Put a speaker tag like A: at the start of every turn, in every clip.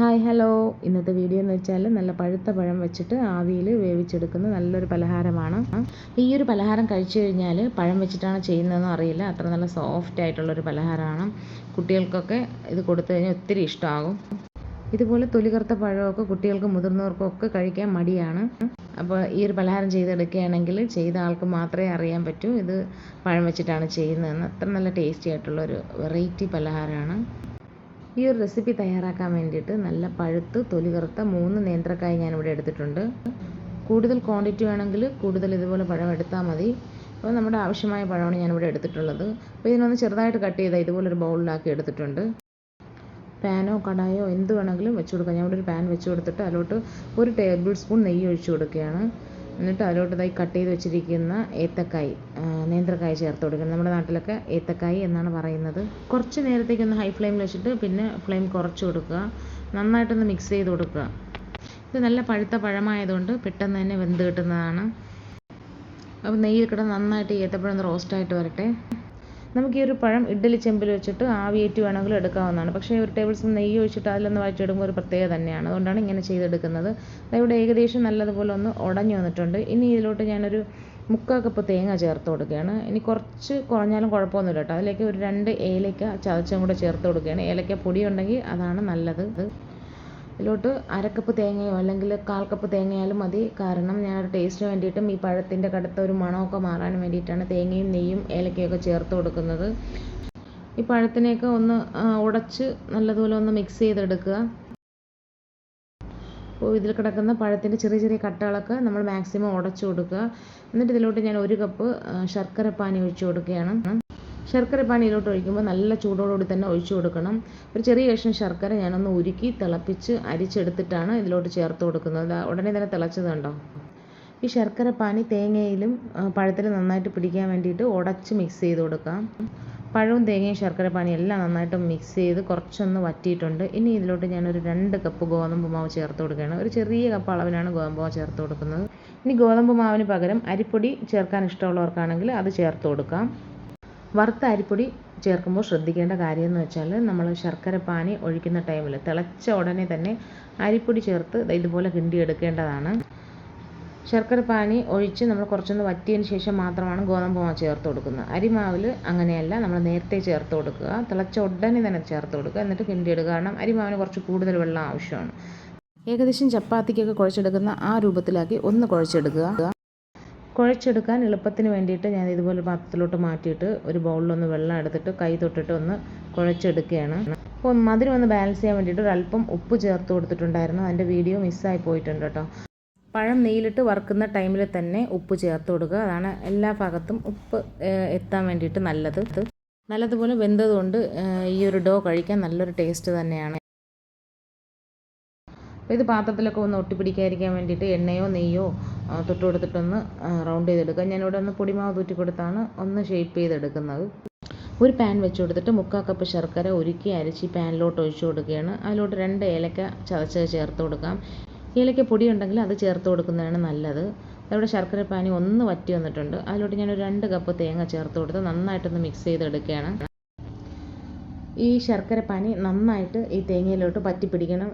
A: Hi hello ഇന്നത്തെ video എന്ന് വെച്ചാൽ നല്ല പഴുത്ത പഴം വെച്ചിട്ട് ആവിയിൽ വേവിച്ചെടുക്കുന്ന നല്ലൊരു പലഹാരമാണ്. ഈ ഒരു പലഹാരം കഴിച്ചു കഴിഞ്ഞാൽ പഴം വെച്ചിട്ടാണ് ചെയ്യുന്നതെന്ന് അറിയില്ല. അത്ര നല്ല സോഫ്റ്റ് ആയിട്ടുള്ളൊരു പലഹാരമാണ്. കുട്ടികൾക്കൊക്കെ ഇത് കൊടുത്തു കഴിഞ്ഞാൽ ഒത്തിരി ഇഷ്ടമാകും ഇതുപോലെ തൊലികറുത്ത പഴമൊക്കെ കുട്ടികൾക്കും മുതിർന്നവർക്കും ഒക്കെ കഴിക്കാൻ മടിയാണ്. അപ്പോൾ ഈ ഒരു പലഹാരം ചെയ്തെടുക്കുകയാണെങ്കിൽ ചെയ്ത ആൾക്ക് മാത്രമേ അറിയാൻ പറ്റൂ. ഇത് പഴം വെച്ചിട്ടാണ് ചെയ്യുന്നതെന്ന്. അത്ര നല്ല ടേസ്റ്റി ആയിട്ടുള്ളൊരു വെറൈറ്റി പലഹാരമാണ്. ഈ ഒരു റെസിപ്പി തയ്യാറാക്കാൻ വേണ്ടിയിട്ട് നല്ല പഴുത്ത് തൊലി കറുത്ത മൂന്ന് നേന്ത്രക്കായ ഞാനിവിടെ എടുത്തിട്ടുണ്ട്. കൂടുതൽ ക്വാണ്ടിറ്റി വേണമെങ്കിൽ കൂടുതൽ ഇതുപോലെ പഴം എടുത്താൽ മതി. അപ്പോൾ നമ്മുടെ ആവശ്യമായ പഴമാണ് ഞാനിവിടെ എടുത്തിട്ടുള്ളത്. അപ്പോൾ ഇതിനൊന്ന് ചെറുതായിട്ട് കട്ട് ചെയ്താൽ ഇതുപോലൊരു ബൗളിലാക്കി എടുത്തിട്ടുണ്ട്. പാനോ കടായോ എന്ത് വേണമെങ്കിലും വെച്ച് കൊടുക്കാം. ഞാൻ ഇവിടെ ഒരു പാൻ വെച്ച് കൊടുത്തിട്ട് അതിലോട്ട് ഒരു ടേബിൾ സ്പൂൺ നെയ്യ് ഒഴിച്ച് കൊടുക്കുകയാണ്. എന്നിട്ട് അതിലോട്ട് ഇതായി കട്ട് ചെയ്ത് വെച്ചിരിക്കുന്ന ഏത്തക്കായ് നേന്ത്രക്കായ ചേർത്ത് കൊടുക്കണം. നമ്മുടെ നാട്ടിലൊക്കെ ഏത്തക്കായ് എന്നാണ് പറയുന്നത്. കുറച്ച് നേരത്തേക്ക് ഒന്ന് ഹൈ ഫ്ലെയിമിൽ വെച്ചിട്ട് പിന്നെ ഫ്ലെയിം കുറച്ച് കൊടുക്കുക. നന്നായിട്ടൊന്ന് മിക്സ് ചെയ്ത് കൊടുക്കുക. ഇത് നല്ല പഴുത്ത പഴമായതുകൊണ്ട് പെട്ടെന്ന് തന്നെ വെന്ത് കിട്ടുന്നതാണ്. അപ്പോൾ നെയ്യിൽ കിടന്ന് നന്നായിട്ട് ഏത്തപ്പഴം ഒന്ന് റോസ്റ്റായിട്ട് വരട്ടെ. നമുക്ക് ഈ ഒരു പഴം ഇഡ്ഡലി ചെമ്പിൽ വെച്ചിട്ട് ആവിയേറ്റ് വേണമെങ്കിലും എടുക്കാവുന്നതാണ്. പക്ഷേ ഒരു ടേബിൾ സ്പൂൺ നെയ്യ് ഒഴിച്ചിട്ട് അതിലൊന്ന് വഴറ്റിയെടുക്കുമ്പോൾ ഒരു പ്രത്യേകത തന്നെയാണ്. അതുകൊണ്ടാണ് ഇങ്ങനെ ചെയ്തെടുക്കുന്നത്. ഇവിടെ ഏകദേശം നല്ലതുപോലെ ഒന്ന് ഉടഞ്ഞു വന്നിട്ടുണ്ട്. ഇനി ഇതിലോട്ട് ഞാനൊരു മുക്കാൽ കപ്പ് തേങ്ങ ചേർത്ത് കൊടുക്കുകയാണ്. ഇനി കുറച്ച് കുറഞ്ഞാലും കുഴപ്പമൊന്നുമില്ല കേട്ടോ. അതിലേക്ക് ഒരു രണ്ട് ഏലക്ക ചതച്ചും കൂടെ ചേർത്ത് കൊടുക്കുകയാണ്. ഏലക്ക പൊടി ഉണ്ടെങ്കിൽ അതാണ് നല്ലത്. ഇതിലോട്ട് അരക്കപ്പ് തേങ്ങയോ അല്ലെങ്കിൽ കാൽ കപ്പ് തേങ്ങയാലും മതി. കാരണം ഞാൻ ഒരു ടേസ്റ്റിന് വേണ്ടിയിട്ടും ഈ പഴത്തിന്റെ കടുത്ത ഒരു മണമൊക്കെ മാറാൻ വേണ്ടിയിട്ടാണ് തേങ്ങയും നെയ്യും ഏലക്കയൊക്കെ ചേർത്ത് കൊടുക്കുന്നത്. ഈ പഴത്തിനെയൊക്കെ ഒന്ന് ഉടച്ച് നല്ലതുപോലെ ഒന്ന് മിക്സ് ചെയ്തെടുക്കുക. അപ്പോൾ ഇതിൽ കിടക്കുന്ന പഴത്തിന്റെ ചെറിയ ചെറിയ കട്ടകളൊക്കെ നമ്മൾ മാക്സിമം ഉടച്ചു കൊടുക്കുക. എന്നിട്ട് ഇതിലോട്ട് ഞാൻ ഒരു കപ്പ് ശർക്കര പാനി ഒഴിച്ചു കൊടുക്കുകയാണ്. ശർക്കര പാനിയിലോട്ട് ഒഴിക്കുമ്പോൾ നല്ല ചൂടോടുകൂടി തന്നെ ഒഴിച്ചു കൊടുക്കണം. ഒരു ചെറിയ കഷ്ണം ശർക്കര ഞാനൊന്ന് ഉരുക്കി തിളപ്പിച്ച് അരിച്ചെടുത്തിട്ടാണ് ഇതിലോട്ട് ചേർത്ത് കൊടുക്കുന്നത്. ഉടനെ തന്നെ തിളച്ചത് കണ്ടോ? ഈ ശർക്കര പാനി തേങ്ങയിലും പഴത്തിലും നന്നായിട്ട് പിടിക്കാൻ വേണ്ടിയിട്ട് ഉടച്ച് മിക്സ് ചെയ്ത് കൊടുക്കാം. പഴവും തേങ്ങയും ശർക്കര പാനി എല്ലാം നന്നായിട്ട് മിക്സ് ചെയ്ത് കുറച്ചൊന്ന് വറ്റിയിട്ടുണ്ട്. ഇനി ഇതിലോട്ട് ഞാനൊരു രണ്ട് കപ്പ് ഗോതമ്പ് മാവ് ചേർത്ത് കൊടുക്കുകയാണ്. ഒരു ചെറിയ കപ്പ് അളവിലാണ് ഗോതമ്പ് മാവ് ചേർത്ത് കൊടുക്കുന്നത്. ഇനി ഗോതമ്പ് മാവിന് പകരം അരിപ്പൊടി ചേർക്കാൻ ഇഷ്ടമുള്ളവർക്കാണെങ്കിൽ അത് ചേർത്ത് കൊടുക്കാം. വറുത്ത അരിപ്പൊടി ചേർക്കുമ്പോൾ ശ്രദ്ധിക്കേണ്ട കാര്യം എന്ന് വെച്ചാൽ നമ്മൾ ശർക്കര പാനി ഒഴിക്കുന്ന ടൈമിൽ തിളച്ച ഉടനെ തന്നെ അരിപ്പൊടി ചേർത്ത് ഇതുപോലെ കിണ്ടി എടുക്കേണ്ടതാണ് ശർക്കര പാനി ഒഴിച്ച് നമ്മൾ കുറച്ചൊന്ന് വറ്റിയതിന് ശേഷം മാത്രമാണ് ഗോതമ്പ് മാവ് ചേർത്ത് കൊടുക്കുന്നത്. അരിമാവിൽ അങ്ങനെയല്ല നമ്മൾ നേരത്തെ ചേർത്ത് കൊടുക്കുക. തിളച്ച ഉടനെ തന്നെ ചേർത്ത് കൊടുക്കുക. എന്നിട്ട് കിണ്ടിയിടുക. കാരണം അരിമാവിന് കുറച്ച് കൂടുതൽ വെള്ളം ആവശ്യമാണ്. ഏകദേശം ചപ്പാത്തിക്കൊക്കെ കുഴച്ചെടുക്കുന്ന ആ രൂപത്തിലാക്കി ഒന്ന് കുഴച്ചെടുക്കുക. കുഴച്ചെടുക്കാൻ എളുപ്പത്തിന് വേണ്ടിയിട്ട് ഞാൻ ഇതുപോലെ പാത്രത്തിലോട്ട് മാറ്റിയിട്ട് ഒരു ബൗളിലൊന്ന് വെള്ളം എടുത്തിട്ട് കൈ തൊട്ടിട്ട് ഒന്ന് കുഴച്ചെടുക്കുകയാണ്. അപ്പോൾ മധുരം ഒന്ന് ബാലൻസ് ചെയ്യാൻ വേണ്ടിയിട്ട് ഒരല്പം ഉപ്പ് ചേർത്ത് കൊടുത്തിട്ടുണ്ടായിരുന്നു. അതിന്റെ വീഡിയോ മിസ്സായി പോയിട്ടുണ്ട് കേട്ടോ. പഴം നെയ്യിലിട്ട് വറുക്കുന്ന ടൈമിൽ തന്നെ ഉപ്പ് ചേർത്ത് കൊടുക്കുക. അതാണ് എല്ലാ ഭാഗത്തും ഉപ്പ് എത്താൻ വേണ്ടിയിട്ട് നല്ലത്. നല്ലതുപോലെ വെന്തതുകൊണ്ട് ഈ ഒരു ഡോ കഴിക്കാൻ നല്ലൊരു ടേസ്റ്റ് തന്നെയാണ്. അപ്പോൾ ഇത് പാത്രത്തിലൊക്കെ ഒന്ന് ഒട്ടിപ്പിടിക്കാതിരിക്കാൻ വേണ്ടിയിട്ട് എണ്ണയോ നെയ്യോ തൊട്ട് കൊടുത്തിട്ടൊന്ന് റൗണ്ട് ചെയ്തെടുക്കുക. ഞാനിവിടെ ഒന്ന് പൊടിമാവ് തൂറ്റി കൊടുത്താണ് ഒന്ന് ഷേപ്പ് ചെയ്തെടുക്കുന്നത്. ഒരു പാൻ വെച്ച് കൊടുത്തിട്ട് മുക്കാൽ കപ്പ് ശർക്കര ഉരുക്കി അരച്ച് ഈ പാനിലോട്ട് ഒഴിച്ചു കൊടുക്കുകയാണ്. അതിലോട്ട് രണ്ട് ഏലക്ക ചതച്ച് ചേർത്ത് കൊടുക്കാം. ഏലക്ക പൊടി ഉണ്ടെങ്കിൽ അത് ചേർത്ത് കൊടുക്കുന്നതാണ് നല്ലത്. അവിടെ ശർക്കര പാനി ഒന്ന് വറ്റി വന്നിട്ടുണ്ട്. അതിലോട്ട് ഞാനൊരു രണ്ട് കപ്പ് തേങ്ങ ചേർത്ത് കൊടുത്ത് നന്നായിട്ടൊന്ന് മിക്സ് ചെയ്തെടുക്കുകയാണ്. ഈ ശർക്കര പനി നന്നായിട്ട് ഈ തേങ്ങയിലോട്ട് പറ്റിപ്പിടിക്കണം.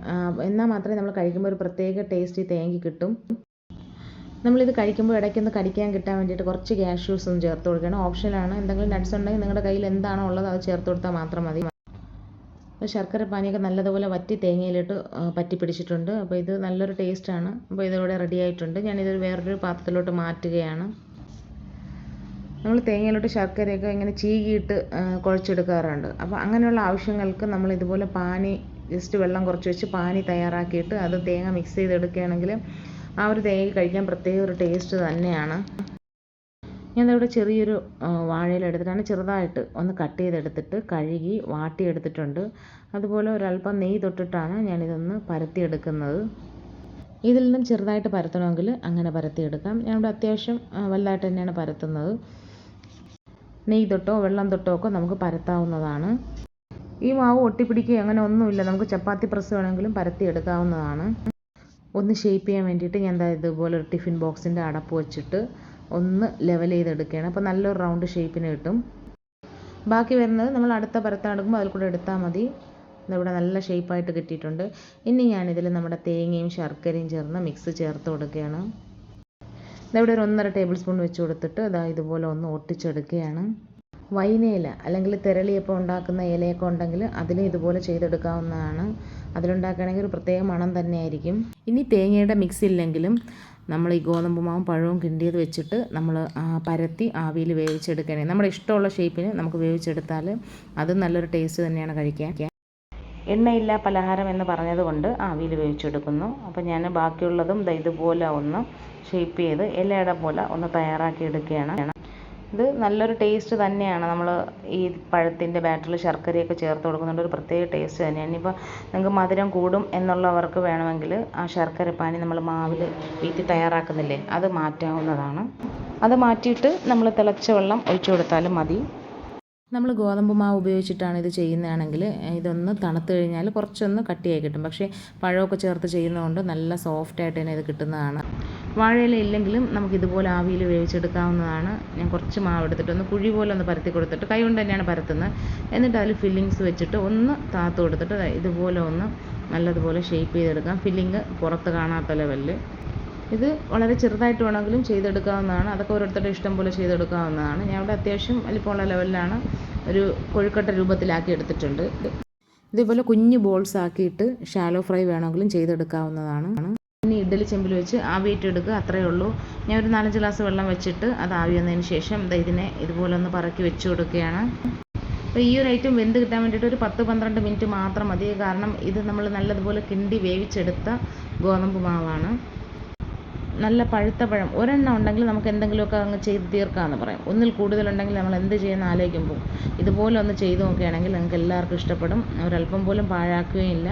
A: എന്നാൽ മാത്രമേ നമ്മൾ കഴിക്കുമ്പോൾ ഒരു പ്രത്യേക ടേസ്റ്റ് ഈ തേങ്ങയ്ക്ക് കിട്ടും. നമ്മളിത് കഴിക്കുമ്പോൾ ഇടയ്ക്കൊന്ന് കടിക്കാൻ കിട്ടാൻ വേണ്ടിയിട്ട് കുറച്ച് കാഷ്യൂസ് ഒന്ന് ചേർത്ത് കൊടുക്കണം. ഓപ്ഷനാണ് എന്തെങ്കിലും നട്ട്സ് ഉണ്ടെങ്കിൽ നിങ്ങളുടെ കയ്യിൽ എന്താണോ ഉള്ളത് അത് ചേർത്ത് കൊടുത്താൽ മാത്രം മതി. അപ്പോൾ ശർക്കര പാനിയൊക്കെ നല്ലതുപോലെ വറ്റി തേങ്ങയിലിട്ട് പറ്റി പിടിച്ചിട്ടുണ്ട് അപ്പോൾ ഇത് നല്ലൊരു ടേസ്റ്റാണ് അപ്പോൾ ഇതിവിടെ റെഡി ആയിട്ടുണ്ട്. ഞാനിതൊരു വേറൊരു പാത്രത്തിലോട്ട് മാറ്റുകയാണ്. നമ്മൾ തേങ്ങയിലോട്ട് ശർക്കരയൊക്കെ ഇങ്ങനെ ചീകിയിട്ട് കുഴച്ചെടുക്കാറുണ്ട്. അപ്പോൾ അങ്ങനെയുള്ള ആവശ്യങ്ങൾക്ക് നമ്മൾ ഇതുപോലെ പാനി ജസ്റ്റ് വെള്ളം കുറച്ച് വെച്ച് പാനി തയ്യാറാക്കിയിട്ട് അത് തേങ്ങ മിക്സ് ചെയ്തെടുക്കുകയാണെങ്കിൽ ആ ഒരു തേങ്ങ കഴിക്കാൻ പ്രത്യേക ഒരു ടേസ്റ്റ് തന്നെയാണ്. ഞാനിവിടെ ചെറിയൊരു വാഴയില എടുത്തിട്ടാണ് ചെറുതായിട്ട് ഒന്ന് കട്ട് ചെയ്തെടുത്തിട്ട് കഴുകി വാട്ടിയെടുത്തിട്ടുണ്ട് അതുപോലെ ഒരല്പം നെയ്യ് തൊട്ടിട്ടാണ് ഞാനിതൊന്ന് പരത്തിയെടുക്കുന്നത്. ഇതിൽ നിന്നും ചെറുതായിട്ട് പരത്തണമെങ്കിൽ അങ്ങനെ പരത്തിയെടുക്കാം. ഞാനിവിടെ അത്യാവശ്യം വലുതായിട്ട് തന്നെയാണ് പരത്തുന്നത്. നെയ്യ് തൊട്ടോ വെള്ളം തൊട്ടോ ഒക്കെ നമുക്ക് പരത്താവുന്നതാണ്. ഈ മാവ് ഒട്ടിപ്പിടിക്കുക അങ്ങനെ ഒന്നുമില്ല. നമുക്ക് ചപ്പാത്തി പ്രസ് വേണമെങ്കിലും പരത്തി എടുക്കാവുന്നതാണ്. ഒന്ന് ഷേപ്പ് ചെയ്യാൻ വേണ്ടിയിട്ട് ഞാൻ എന്താ ഇതുപോലെ ഒരു ടിഫിൻ ബോക്സിന്റെ അടപ്പ് വെച്ചിട്ട് ഒന്ന് ലെവൽ ചെയ്തെടുക്കുകയാണ്. അപ്പോൾ നല്ലൊരു റൗണ്ട് ഷേപ്പിന് കിട്ടും. ബാക്കി വരുന്നത് നമ്മൾ അടുത്ത പരത്താൻ എടുക്കുമ്പോൾ അതിൽ കൂടെ എടുത്താൽ മതി. ഇതിവിടെ നല്ല ഷേപ്പായിട്ട് കിട്ടിയിട്ടുണ്ട്. ഇനി ഞാനിതിൽ നമ്മുടെ തേങ്ങയും ശർക്കരയും ചേർന്ന് മിക്സ് ചേർത്ത് കൊടുക്കുകയാണ്. ഇതിവിടെ ഒരു ഒന്നര ടേബിൾ സ്പൂൺ വെച്ച് കൊടുത്തിട്ട് അതാ ഇതുപോലെ ഒന്ന് ഒട്ടിച്ചെടുക്കുകയാണ്. വൈനയില അല്ലെങ്കിൽ തിരളിയപ്പം ഉണ്ടാക്കുന്ന ഇലയൊക്കെ ഉണ്ടെങ്കിൽ അതിലും ഇതുപോലെ ചെയ്തെടുക്കാവുന്നതാണ്. അതിലുണ്ടാക്കുകയാണെങ്കിൽ ഒരു പ്രത്യേക മണം തന്നെയായിരിക്കും. ഇനി തേങ്ങയുടെ മിക്സ് ഇല്ലെങ്കിലും നമ്മൾ ഈ ഗോതമ്പ് മാവും പഴവും കിണ്ടിയത് വെച്ചിട്ട് നമ്മൾ പരത്തി ആവിയിൽ വേവിച്ചെടുക്കുകയാണെങ്കിൽ നമ്മുടെ ഇഷ്ടമുള്ള ഷേപ്പിന് നമുക്ക് വേവിച്ചെടുത്താൽ അത് നല്ലൊരു ടേസ്റ്റ് തന്നെയാണ് കഴിക്കാൻ. എണ്ണയില്ല പലഹാരം എന്ന് പറഞ്ഞതുകൊണ്ട് ആവിയിൽ വേവിച്ചെടുക്കുന്നു. അപ്പോൾ ഞാൻ ബാക്കിയുള്ളതും ഇതുപോലെ ഒന്ന് ഷേപ്പ് ചെയ്ത് ഇലയുടെ പോലെ ഒന്ന് തയ്യാറാക്കി എടുക്കുകയാണ്. ഇത് നല്ലൊരു ടേസ്റ്റ് തന്നെയാണ്. നമ്മൾ ഈ പഴത്തിന്റെ ബാറ്ററിൽ ശർക്കരയൊക്കെ ചേർത്ത് കൊടുക്കുന്നുണ്ട് ഒരു പ്രത്യേക ടേസ്റ്റ് തന്നെയാണ്. ഇനിയിപ്പോൾ നിങ്ങൾക്ക് മധുരം കൂടും എന്നുള്ളവർക്ക് വേണമെങ്കിൽ ആ ശർക്കര പാനി നമ്മൾ മാവിൽ വീറ്റി തയ്യാറാക്കുന്നില്ലേ? അത് മാറ്റാവുന്നതാണ്. അത് മാറ്റിയിട്ട് നമ്മൾ തിളച്ച വെള്ളം ഒഴിച്ചു കൊടുത്താലും മതി. നമ്മൾ ഗോതമ്പ് മാവ് ഉപയോഗിച്ചിട്ടാണ് ഇത് ചെയ്യുന്നതാണെങ്കിൽ ഇതൊന്ന് തണുത്ത് കഴിഞ്ഞാൽ കുറച്ചൊന്ന് കട്ടിയായി കിട്ടും. പക്ഷേ പഴമൊക്കെ ചേർത്ത് ചെയ്യുന്നതുകൊണ്ട് നല്ല സോഫ്റ്റായിട്ട് തന്നെ ഇത് കിട്ടുന്നതാണ്. വാഴയില ഇല്ലെങ്കിലും നമുക്ക് ഇതുപോലെ ആവിയിൽ വേവിച്ചെടുക്കാവുന്നതാണ്. ഞാൻ കുറച്ച് മാവ് എടുത്തിട്ട് ഒന്ന് കുഴി പോലെ ഒന്ന് പരത്തി കൊടുത്തിട്ട് കൈ കൊണ്ട് തന്നെയാണ് പരത്തുന്നത്. എന്നിട്ട് അതിൽ ഫില്ലിങ്സ് വെച്ചിട്ട് ഒന്ന് താത്ത് കൊടുത്തിട്ട് ഇതുപോലെ ഒന്ന് നല്ലതുപോലെ ഷേപ്പ് ചെയ്തെടുക്കാം. ഫില്ലിങ് പുറത്ത് കാണാത്ത ലെവലിൽ ഇത് വളരെ ചെറുതായിട്ട് വേണമെങ്കിലും ചെയ്തെടുക്കാവുന്നതാണ്. അതൊക്കെ ഓരോരുത്തരുടെ ഇഷ്ടം പോലെ ചെയ്തെടുക്കാവുന്നതാണ്. ഞാൻ ഇവിടെ അത്യാവശ്യം വലിപ്പമുള്ള ലെവലിലാണ് ഒരു കൊഴുക്കട്ട രൂപത്തിലാക്കി എടുത്തിട്ടുണ്ട്. ഇതേപോലെ കുഞ്ഞ് ബോൾസ് ആക്കിയിട്ട് ഷാലോ ഫ്രൈ വേണമെങ്കിലും ചെയ്തെടുക്കാവുന്നതാണ്. ഇനി ഇഡ്ഡലി ചെമ്പിൽ വെച്ച് ആവിയിട്ട് എടുക്കുക അത്രയേ ഉള്ളൂ. ഞാൻ ഒരു നാലഞ്ച് ഗ്ലാസ് വെള്ളം വെച്ചിട്ട് അത് ആവി വന്നതിന് ശേഷം ഇതിനെ ഇതുപോലെ ഒന്ന് പറക്കി വെച്ച് കൊടുക്കുകയാണ്. അപ്പോൾ ഈ ഒരു ഐറ്റം വെന്ത് കിട്ടാൻ വേണ്ടിയിട്ട് ഒരു പത്ത് പന്ത്രണ്ട് മിനിറ്റ് മാത്രം മതി. കാരണം ഇത് നമ്മൾ നല്ലതുപോലെ കിണ്ടി വേവിച്ചെടുത്ത ഗോതമ്പ് മാവാണ്. നല്ല പഴുത്ത പഴം. ഒരെണ്ണം ഉണ്ടെങ്കിൽ നമുക്ക് എന്തെങ്കിലുമൊക്കെ അങ്ങ് ചെയ്ത് തീർക്കാമെന്ന് പറയാം. ഒന്നിൽ കൂടുതലുണ്ടെങ്കിൽ നമ്മൾ എന്ത് ചെയ്യുന്ന ആലോചിക്കുമ്പോൾ ഇതുപോലെ ഒന്ന് ചെയ്ത് നോക്കുകയാണെങ്കിൽ നിങ്ങൾക്ക് എല്ലാവർക്കും ഇഷ്ടപ്പെടും. ഒരല്പം പോലും പാഴാക്കുകയില്ല.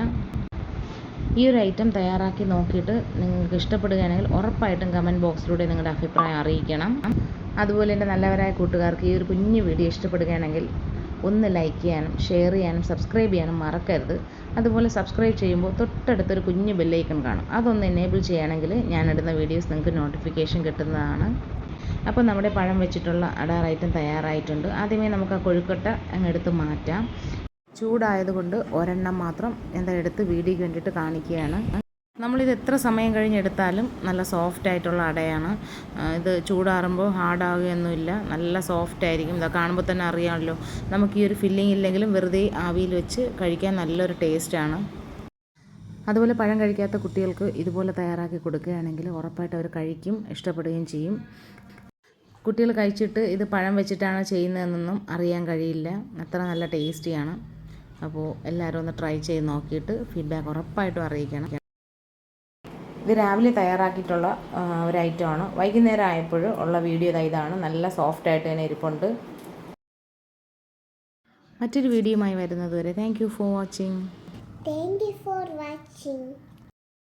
A: ഈ ഒരു ഐറ്റം തയ്യാറാക്കി നോക്കിയിട്ട് നിങ്ങൾക്ക് ഇഷ്ടപ്പെടുകയാണെങ്കിൽ ഉറപ്പായിട്ടും കമന്റ് ബോക്സിലൂടെ നിങ്ങളുടെ അഭിപ്രായം അറിയിക്കണം. അതുപോലെ എന്റെ നല്ലവരായ കൂട്ടുകാർക്ക് ഈ ഒരു കുഞ്ഞു വീഡിയോ ഇഷ്ടപ്പെടുകയാണെങ്കിൽ ഒന്ന് ലൈക്ക് ചെയ്യാനും ഷെയർ ചെയ്യാനും സബ്സ്ക്രൈബ് ചെയ്യാനും മറക്കരുത്. അതുപോലെ സബ്സ്ക്രൈബ് ചെയ്യുമ്പോൾ തൊട്ടടുത്തൊരു കുഞ്ഞു ബെല്ലൈക്കൺ കാണും. അതൊന്ന് എനേബിൾ ചെയ്യുകയാണെങ്കിൽ ഞാനിടുന്ന വീഡിയോസ് നിങ്ങൾക്ക് നോട്ടിഫിക്കേഷൻ കിട്ടുന്നതാണ്. അപ്പോൾ നമ്മുടെ പഴം വെച്ചിട്ടുള്ള അടാർ ഐറ്റം തയ്യാറായിട്ടുണ്ട്. ആദ്യമേ നമുക്ക് ആ കൊഴുക്കട്ട അങ്ങ് എടുത്ത് മാറ്റാം. ചൂടായതുകൊണ്ട് ഒരെണ്ണം മാത്രം എന്താ എടുത്ത് വീഡിയോയ്ക്ക് വേണ്ടിയിട്ട് കാണിക്കുകയാണ്. നമ്മളിത് എത്ര സമയം കഴിഞ്ഞെടുത്താലും നല്ല സോഫ്റ്റ് ആയിട്ടുള്ള അടയാണ് ഇത് ചൂടാറുമ്പോൾ ഹാർഡാകുകയൊന്നുമില്ല. നല്ല സോഫ്റ്റ് ആയിരിക്കും ഇതാ കാണുമ്പോൾ തന്നെ അറിയാമല്ലോ. നമുക്ക് ഈ ഒരു ഫില്ലിംഗ് ഇല്ലെങ്കിലും വെറുതെ ആവിയിൽ വെച്ച് കഴിക്കാൻ നല്ലൊരു ടേസ്റ്റാണ് അതുപോലെ പഴം കഴിക്കാത്ത കുട്ടികൾക്ക് ഇതുപോലെ തയ്യാറാക്കി കൊടുക്കുകയാണെങ്കിൽ ഉറപ്പായിട്ട് അവർ കഴിക്കും ഇഷ്ടപ്പെടുകയും ചെയ്യും. കുട്ടികൾ കഴിച്ചിട്ട് ഇത് പഴം വെച്ചിട്ടാണ് ചെയ്യുന്നതെന്നൊന്നും അറിയാൻ കഴിയില്ല. അത്ര നല്ല ടേസ്റ്റിയാണ് അപ്പോൾ എല്ലാവരും ഒന്ന് ട്രൈ ചെയ്ത് നോക്കിയിട്ട് ഫീഡ്ബാക്ക് ഉറപ്പായിട്ടും അറിയിക്കണം. ഇത് രാവിലെ തയ്യാറാക്കിയിട്ടുള്ള ഒരു ഐറ്റമാണ് വൈകുന്നേരം ആയപ്പോൾ ഉള്ള വീഡിയോ ഇതാ ഇതാണ്. നല്ല സോഫ്റ്റ് ആയിട്ട് തന്നെ ഇരിപ്പുണ്ട്. മറ്റൊരു വീഡിയോയുമായി വരുന്നത് വരെ thank you for watching
B: thank you for watching.